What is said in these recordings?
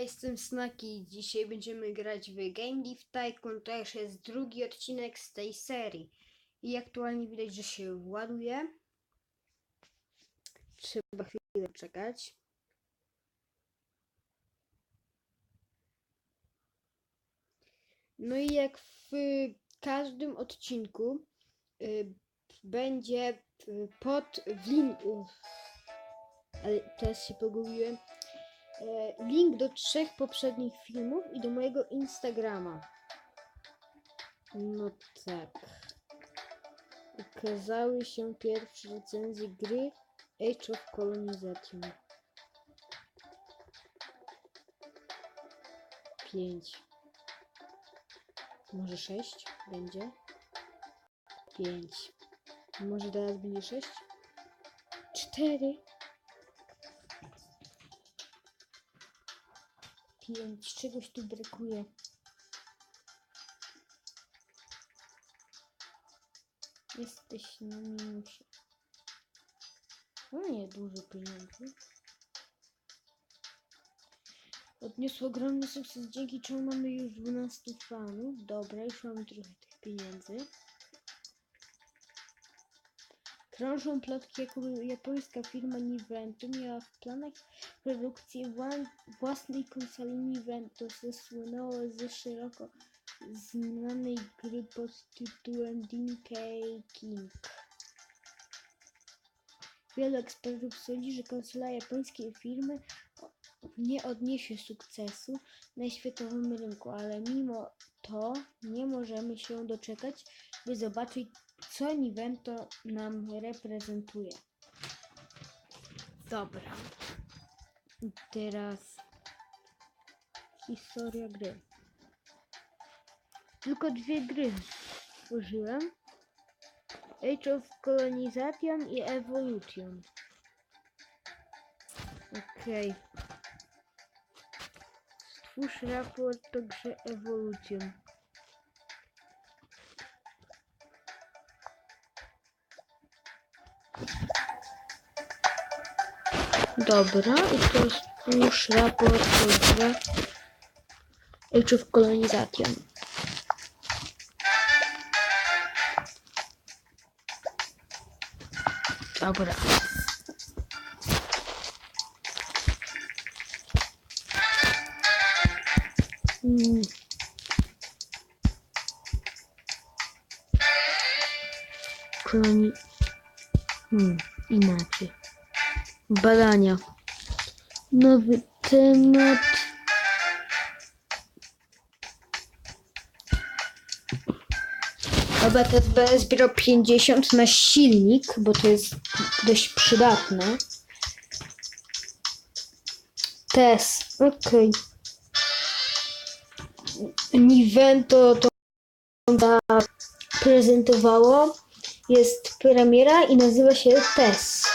Jestem Snaki. Dzisiaj będziemy grać w Game Leaf Tycoon. To już jest drugi odcinek z tej serii. I aktualnie widać, że się ładuje. Trzeba chwilę czekać. No i jak w każdym odcinku y, będzie y, pod linku. Ale teraz się pogubiłem link do trzech poprzednich filmów i do mojego Instagrama. No tak. Ukazały się pierwsze recenzje gry Age of Colonization. 5. Może 6 będzie? 5. Może teraz będzie 6? 4. pięć. Czegoś tu brakuje. Jesteś na minusie. No nie dużo pieniędzy. Odniosło ogromny sukces, dzięki czemu mamy już 12 fanów. Dobra, już mamy trochę tych pieniędzy. Krążą plotki, jakoby japońska firma Nivento miała w planach produkcję wła- własnej konsoli Nivento. Zasłynęło ze szeroko znanej gry pod tytułem Donkey King. Wielu ekspertów sądzi, że konsola japońskiej firmy nie odniesie sukcesu na światowym rynku, ale mimo to nie możemy się doczekać, by zobaczyć, co Nivento nam reprezentuje. Dobra. Teraz historia gry. Tylko dwie gry stworzyłem. Age of Colonization i Evolution. Okej. Stwórz raport o grze Evolution. Dobra, i teraz stwórz raport grze Age of Colonization. Dobra. Mm. Koloni... Hmm, inaczej. Badania. Nowy temat. Chyba teraz będę zbierał 50 na silnik, bo to jest dość przydatne. Tes, okej. Nivento to prezentowało. Jest premiera i nazywa się TES.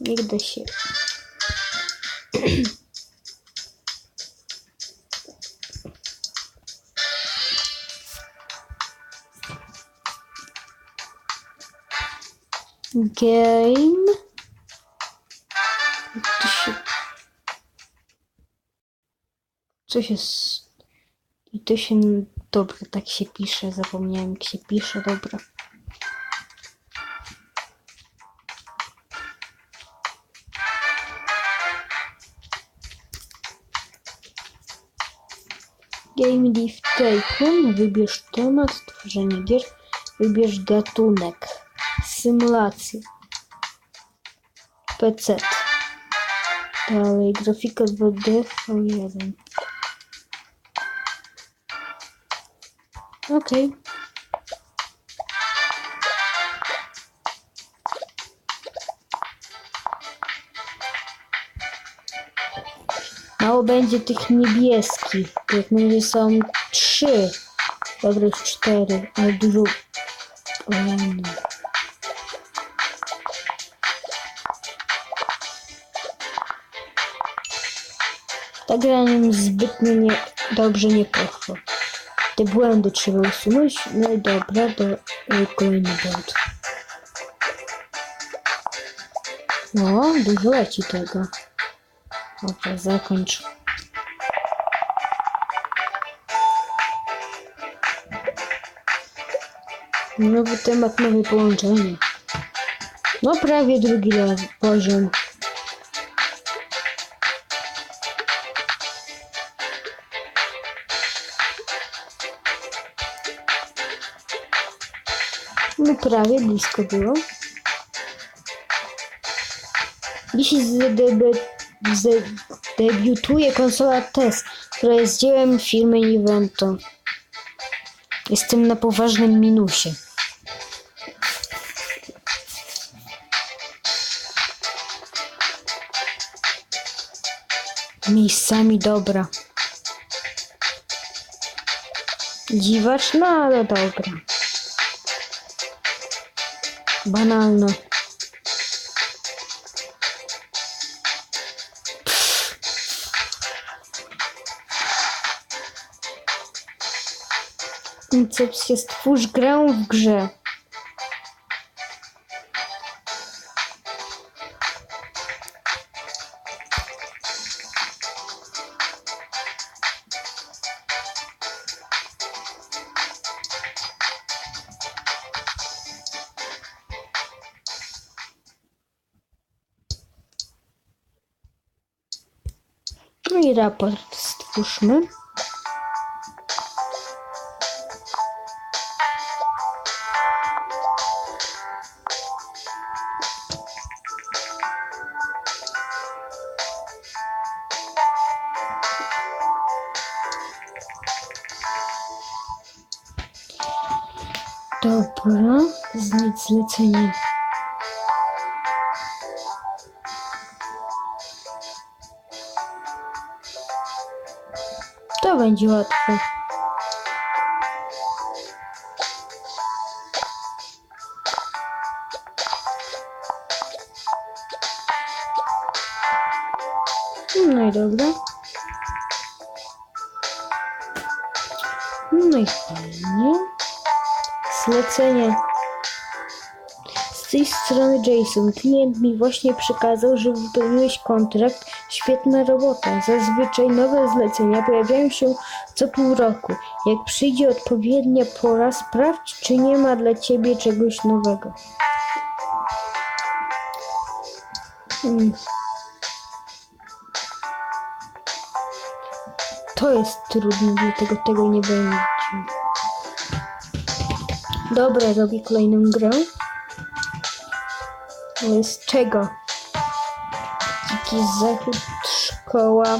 Niech da się. Game. Co się... s- I to się... Dobra, tak się pisze. Zapomniałem jak się pisze. Dobra. Game Leaf Tycoon. Wybierz temat, tworzenie gier. Wybierz gatunek. Symulacje. PC. Dalej, grafika 2D V1. Okej. Mało będzie tych niebieskich. Jak razie są trzy. Dobra, cztery, ale dużo. Nie. Ta gra nim zbytnio nie, dobrze nie poszła. Te błędy trzeba usunąć. No i dobra, do, y, kolejny błąd. No, dużo leci tego. Dobra, zakończ. Nowy temat, nowe połączenie. No prawie drugi poziom. Prawie blisko było. Zadebe- zadebiutuje konsola TES, która jest dziełem firmy Nivento. Jestem na poważnym minusie. Miejscami dobra. Dziwaczna, ale dobra. Banalna. Koncepcja stwórz grę w grze. No i raport stwórzmy. Dobra, znajdź zlecenie. To będzie łatwe. No i dobra. No i fajnie. Zlecenie. Tej strony Jason. Klient mi właśnie przekazał, że wypełniłeś kontrakt. Świetna robota. Zazwyczaj nowe zlecenia pojawiają się co pół roku. Jak przyjdzie odpowiednia pora, sprawdź, czy nie ma dla ciebie czegoś nowego. Hmm. To jest trudne, dlatego tego nie będzie. Dobra, robię kolejną grę. Z czego? Dziki zachód, szkoła.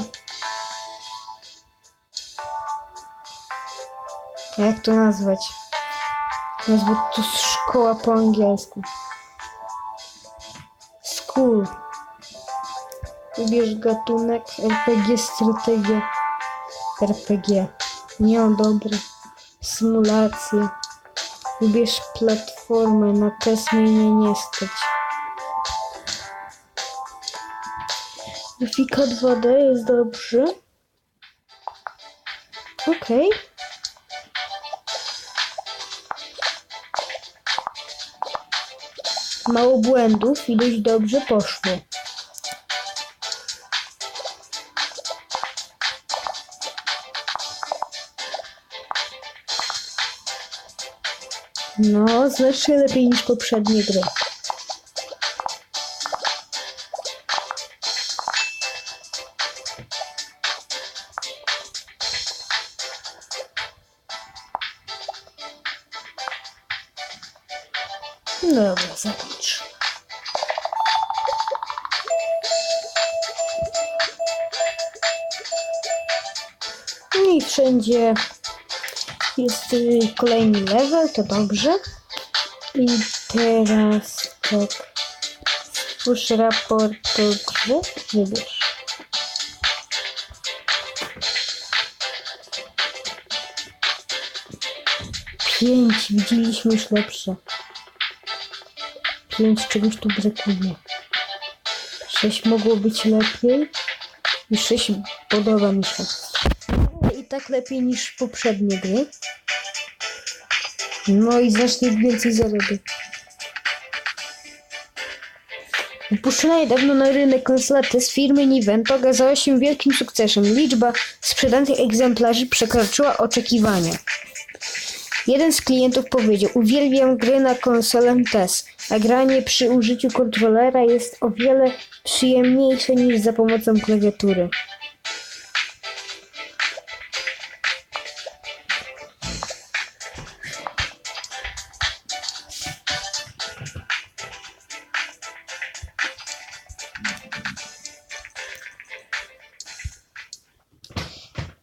Jak to nazwać? Nazwę to szkoła po angielsku. School. Wybierz gatunek RPG strategia. RPG. Nie, dobre. Symulacje. Wybierz platformę, na test mnie nie stać. Grafika 2D jest dobrze. Okej. Mało błędów i dość dobrze poszło. No, znacznie lepiej niż poprzednie gry. Wszędzie jest y, kolejny level, to dobrze. I teraz tak. Stwórz raport o. Wybierz. Pięć, widzieliśmy już lepsze. Pięć czegoś tu brakuje. Sześć mogło być lepiej. I sześć podoba mi się. Tak lepiej niż poprzednie gry. No i znacznie więcej zarobię. Wypuszczona niedawno na rynek konsola test firmy Nivento okazała się wielkim sukcesem. Liczba sprzedanych egzemplarzy przekroczyła oczekiwania. Jeden z klientów powiedział: Uwielbiam gry na konsolę TES, a granie przy użyciu kontrolera jest o wiele przyjemniejsze niż za pomocą klawiatury.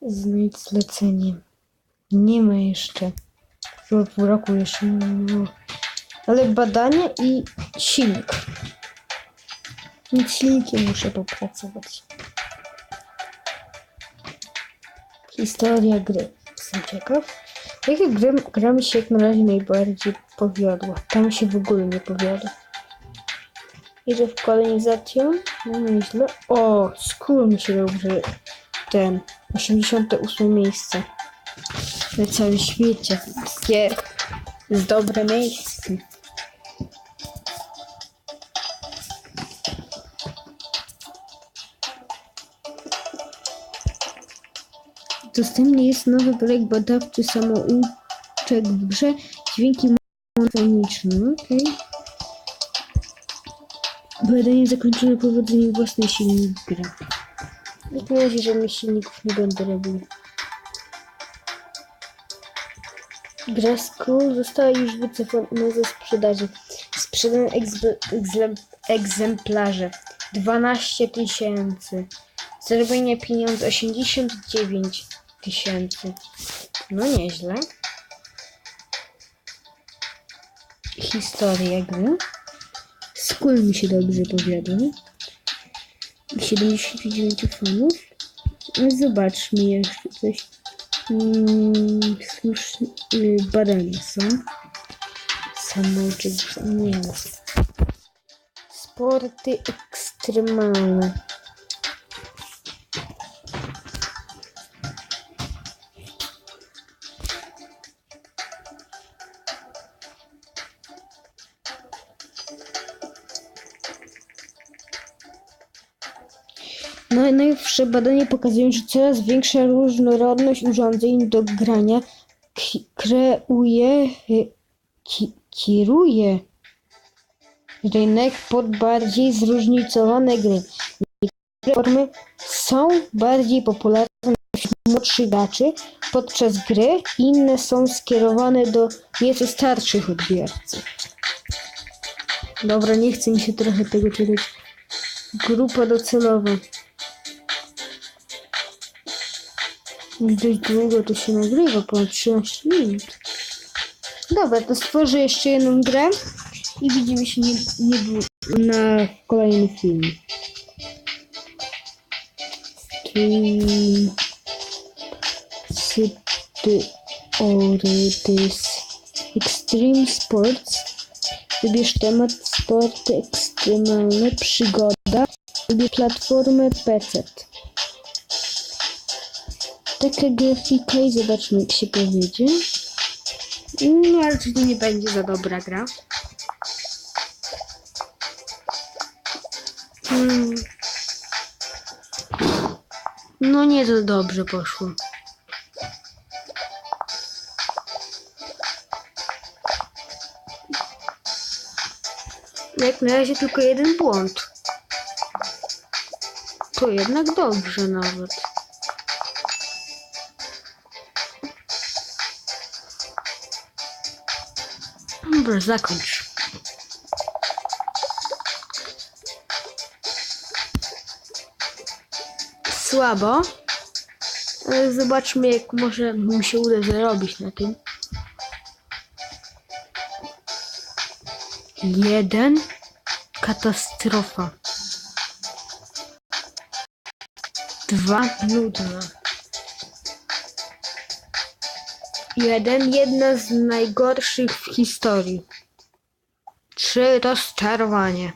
Znajdź zlecenie. Nie ma jeszcze. Chyba pół roku jeszcze nie było. Ale badania i silnik. Nad silnikiem muszę popracować. Historia gry. Jestem ciekaw. Jaka gra, gra mi się jak na razie najbardziej powiodła? Tam się w ogóle nie powiodła. Idę w kolonizację. No nieźle. O, skór mi się dobrze. Ten. 88 miejsce na całym świecie. Takie jest dobre miejsce. Dostępny jest nowy projekt badawczy samouczek w grze dźwięki monofoniczne. Okej. Badanie zakończone powodzeniem własnej silnik gry. W takim razie żadnych silników nie będę robił. Gra Skull została już wycofana ze sprzedaży. Sprzedane egzem- egzem- egzemplarze 12 tysięcy. Zarobienie pieniądze 89 tysięcy. No nieźle. Historia gry. Skull mi się dobrze powiadła. 79 fanów. No zobaczmy jeszcze coś. Mm, słuszne y, badania są. Samouczek nie jest. Sporty ekstremalne. Najnowsze badania pokazują, że coraz większa różnorodność urządzeń do grania kreuje, y, ki, kieruje rynek pod bardziej zróżnicowane gry. Niektóre formy są bardziej popularne wśród młodszych graczy podczas gry, inne są skierowane do nieco starszych odbiorców. Dobra, nie chce mi się trochę tego czytać. Grupa docelowa. Dość długo to się nagrywa, ponad 13 minut. Dobra, to stworzę jeszcze jedną grę i widzimy się nie, nie, na kolejnym filmie. Stream Sytyorydys Extreme Sports Wybierz temat sporty ekstremalne, przygoda Wybierz platformę PC Taka grafika i zobaczmy jak się powiedzie. No, ale to nie będzie za dobra gra. Hmm. No nie za dobrze poszło. Jak na razie tylko jeden błąd. To jednak dobrze nawet. Dobra, zakończ. Słabo. Zobaczmy, jak może mi się uda zarobić na tym. Jeden. Katastrofa. Dwa. Nudna. Jeden. Jedna z najgorszych w historii. Trzy. Rozczarowanie.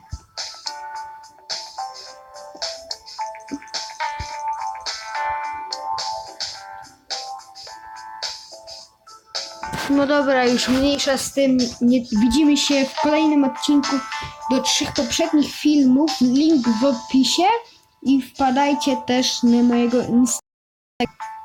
No dobra, już mniejsza z tym. Nie, widzimy się w kolejnym odcinku do trzech poprzednich filmów, link w opisie i wpadajcie też na mojego Instagrama.